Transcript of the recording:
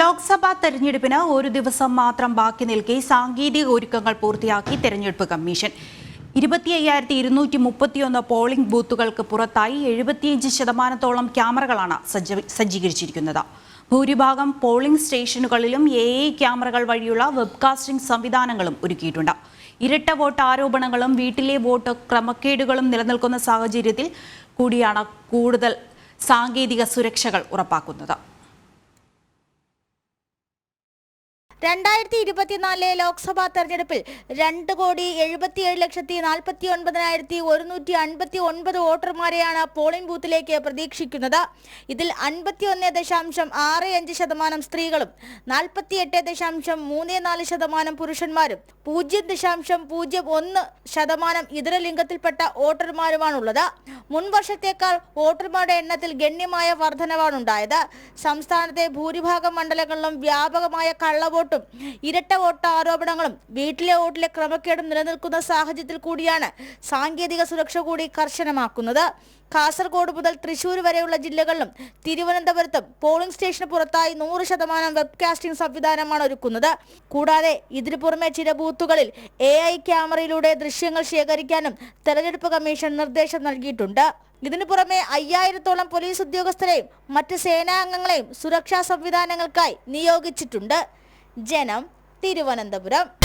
ലോക്സഭാ തെരഞ്ഞെടുപ്പിന് ഒരു ദിവസം മാത്രം ബാക്കി നിൽക്കെ സാങ്കേതിക ഒരുക്കങ്ങൾ പൂർത്തിയാക്കി തെരഞ്ഞെടുപ്പ് കമ്മീഷൻ. ഇരുപത്തി അയ്യായിരത്തി ഇരുന്നൂറ്റി മുപ്പത്തിയൊന്ന് പോളിംഗ് ബൂത്തുകൾക്ക് പുറത്തായി എഴുപത്തിയഞ്ച് ശതമാനത്തോളം ക്യാമറകളാണ് സജ്ജ സജ്ജീകരിച്ചിരിക്കുന്നത്. ഭൂരിഭാഗം പോളിംഗ് സ്റ്റേഷനുകളിലും എ ഐ ക്യാമറകൾ വഴിയുള്ള വെബ്കാസ്റ്റിംഗ് സംവിധാനങ്ങളും ഒരുക്കിയിട്ടുണ്ട്. ഇരട്ട വോട്ട് ആരോപണങ്ങളും വീട്ടിലെ വോട്ട് ക്രമക്കേടുകളും നിലനിൽക്കുന്ന സാഹചര്യത്തിൽ കൂടിയാണ് കൂടുതൽ സാങ്കേതിക സുരക്ഷകൾ ഉറപ്പാക്കുന്നത്. രണ്ടായിരത്തി ഇരുപത്തിനാലിലെ ലോക്സഭാ തെരഞ്ഞെടുപ്പിൽ രണ്ട് കോടി എഴുപത്തിയേഴ് ലക്ഷത്തി നാൽപ്പത്തി ഒൻപതിനായിരത്തി ഒരുന്നൂറ്റി അൻപത്തി ഒൻപത് വോട്ടർമാരെയാണ് പോളിംഗ് ബൂത്തിലേക്ക് പ്രതീക്ഷിക്കുന്നത്. ഇതിൽ അൻപത്തി ഒന്ന് ദശാംശം ആറ് അഞ്ച് ശതമാനം സ്ത്രീകളും നാൽപ്പത്തി എട്ട് ദശാംശം മൂന്ന് നാല് ശതമാനം പുരുഷന്മാരും പൂജ്യം ദശാംശം പൂജ്യം ഒന്ന് ശതമാനം ഇതര ലിംഗത്തിൽപ്പെട്ട വോട്ടർമാരുമാണുള്ളത്. മുൻവർഷത്തേക്കാൾ വോട്ടർമാരുടെ എണ്ണത്തിൽ ഗണ്യമായ വർധനവാണുണ്ടായത്. സംസ്ഥാനത്തെ ഭൂരിഭാഗം മണ്ഡലങ്ങളിലും വ്യാപകമായ കള്ളവോട്ടും ഇരട്ട വോട്ട് ആരോപണങ്ങളും വീട്ടിലെ വോട്ടിലെ ക്രമക്കേടും നിലനിൽക്കുന്ന സാഹചര്യത്തിൽ കൂടിയാണ് സാങ്കേതിക സുരക്ഷ കൂടി കർശനമാക്കുന്നത്. കാസർഗോഡ് മുതൽ തൃശൂർ വരെയുള്ള ജില്ലകളിലും തിരുവനന്തപുരത്തും പോളിംഗ് സ്റ്റേഷന് പുറത്തായി നൂറ് ശതമാനം വെബ്കാസ്റ്റിംഗ് സംവിധാനമാണ് ഒരുക്കുന്നത്. കൂടാതെ ഇതിനു പുറമെ ചില ബൂത്തുകളിൽ എ ഐ ക്യാമറയിലൂടെ ദൃശ്യങ്ങൾ ശേഖരിക്കാനും തെരഞ്ഞെടുപ്പ് കമ്മീഷൻ നിർദ്ദേശം നൽകിയിട്ടുണ്ട്. ഇതിനു പുറമെ അയ്യായിരത്തോളം പോലീസ് ഉദ്യോഗസ്ഥരെയും മറ്റ് സേനാംഗങ്ങളെയും സുരക്ഷാ സംവിധാനങ്ങൾക്കായി നിയോഗിച്ചിട്ടുണ്ട്. ജനം തിരുവനന്തപുരം.